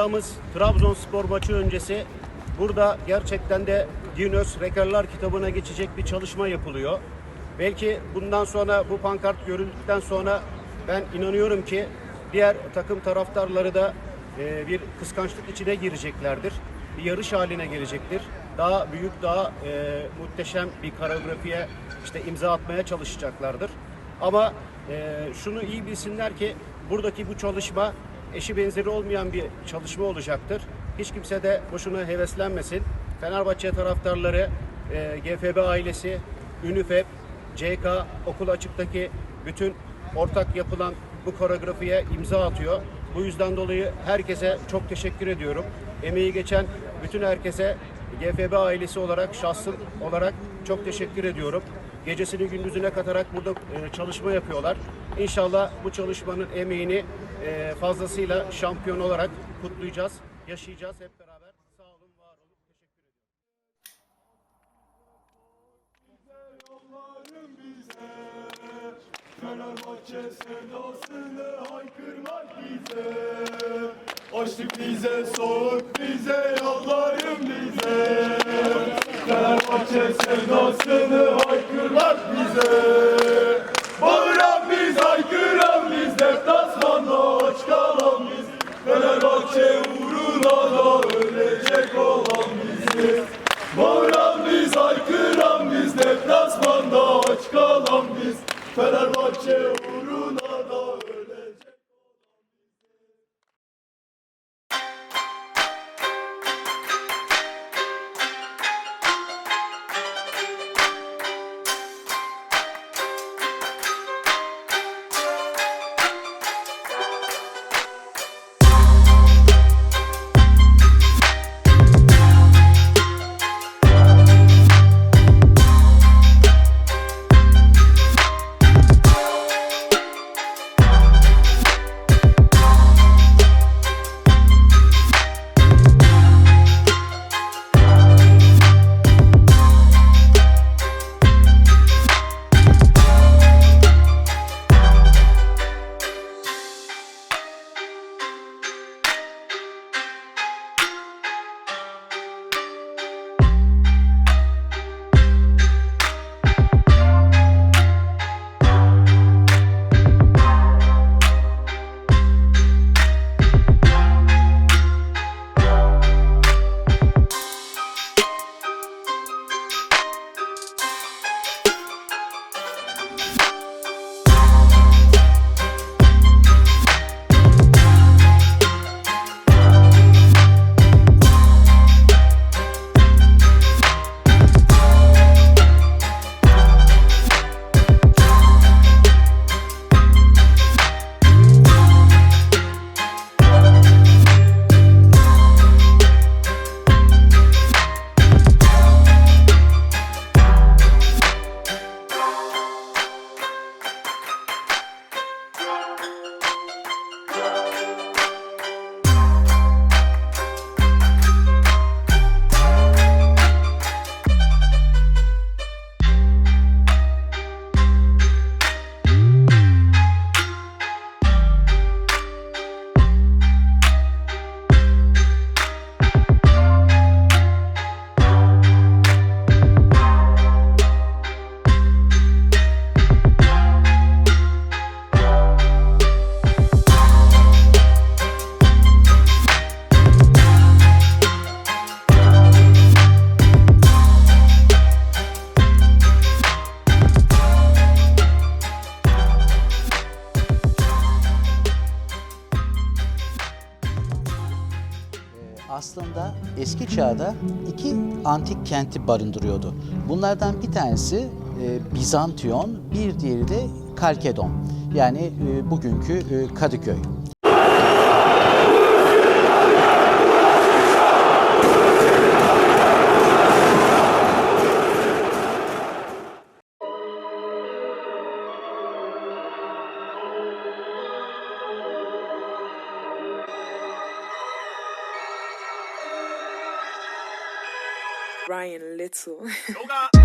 Oynayacağımız Trabzonspor maçı öncesi burada gerçekten de Guinness Rekorlar kitabına geçecek bir çalışma yapılıyor. Belki bundan sonra bu pankart görüldükten sonra ben inanıyorum ki diğer takım taraftarları da e, bir kıskançlık içine gireceklerdir. Bir yarış haline gelecektir. Daha büyük, daha e, muhteşem bir koreografiye işte imza atmaya çalışacaklardır. Ama e, şunu iyi bilsinler ki buradaki bu çalışma eşi benzeri olmayan bir çalışma olacaktır. Hiç kimse de boşuna heveslenmesin. Fenerbahçe taraftarları, e, GFB ailesi, UNIFEP, CK, okul açıktaki bütün ortak yapılan bu koreografiye imza atıyor. Bu yüzden dolayı herkese çok teşekkür ediyorum. Emeği geçen bütün herkese GFB ailesi olarak, şahsım olarak çok teşekkür ediyorum. Gecesini gündüzüne katarak burada e, çalışma yapıyorlar. İnşallah bu çalışmanın emeğini e, fazlasıyla şampiyon olarak kutlayacağız, yaşayacağız hep beraber. Sağ olun, var olun. Teşekkür bize Fenerbahçe sevdasını haykırmak bize Açlık bize, soğuk bize, yolların bize Fenerbahçe sevdasını haykırmak bize biz, biz, deplasmanda aç kalan biz. Fenerbahçe uğruna da ölecek aslında eski çağda iki antik kenti barındırıyordu. Bunlardan bir tanesi e, Bizantiyon, bir diğeri de Kalkedon. Yani e, bugünkü e, Kadıköy. そう。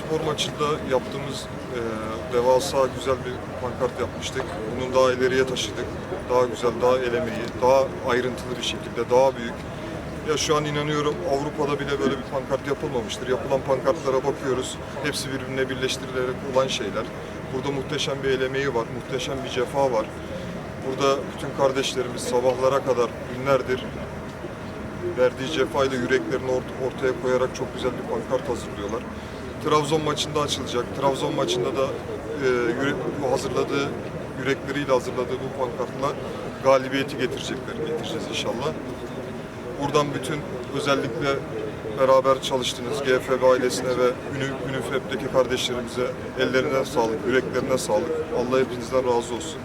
Spor maçında yaptığımız e, devasa güzel bir pankart yapmıştık. Bunun daha ileriye taşıdık. Daha güzel, daha elemeyi, daha ayrıntılı bir şekilde, daha büyük. Ya şu an inanıyorum Avrupa'da bile böyle bir pankart yapılmamıştır. Yapılan pankartlara bakıyoruz. Hepsi birbirine birleştirilerek olan şeyler. Burada muhteşem bir elemeği var, muhteşem bir cefa var. Burada bütün kardeşlerimiz sabahlara kadar günlerdir verdiği cefayla yüreklerini ort- ortaya koyarak çok güzel bir pankart hazırlıyorlar. Trabzon maçında açılacak. Trabzon maçında da e, hazırladığı, yürekleriyle hazırladığı bu pankartla galibiyeti getirecekler, getireceğiz inşallah. Buradan bütün özellikle beraber çalıştığınız GFB ailesine ve Ünü- Ünifep'teki kardeşlerimize ellerine sağlık, yüreklerine sağlık. Allah hepinizden razı olsun.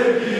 Savior.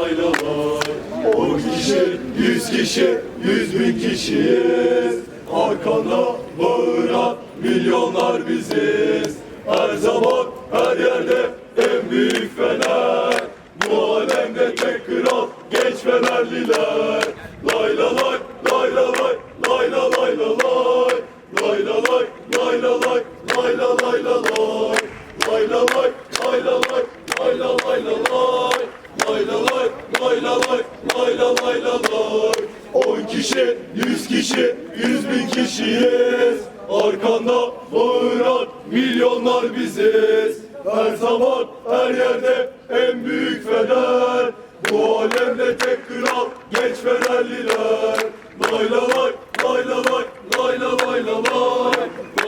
laylalar On kişi, yüz kişi, yüz bin kişiyiz Arkanda fedayız. Her zaman her yerde en büyük feder. Bu alemde tek kral geç federliler. Lay lay lay lay lay lay lay lay lay lay lay lay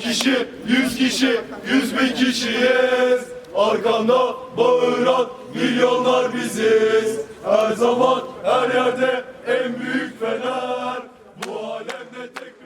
kişi, yüz kişi, yüz bin kişiyiz. Arkanda bağıran milyonlar biziz. Her zaman her yerde en büyük fener. Bu alemde tek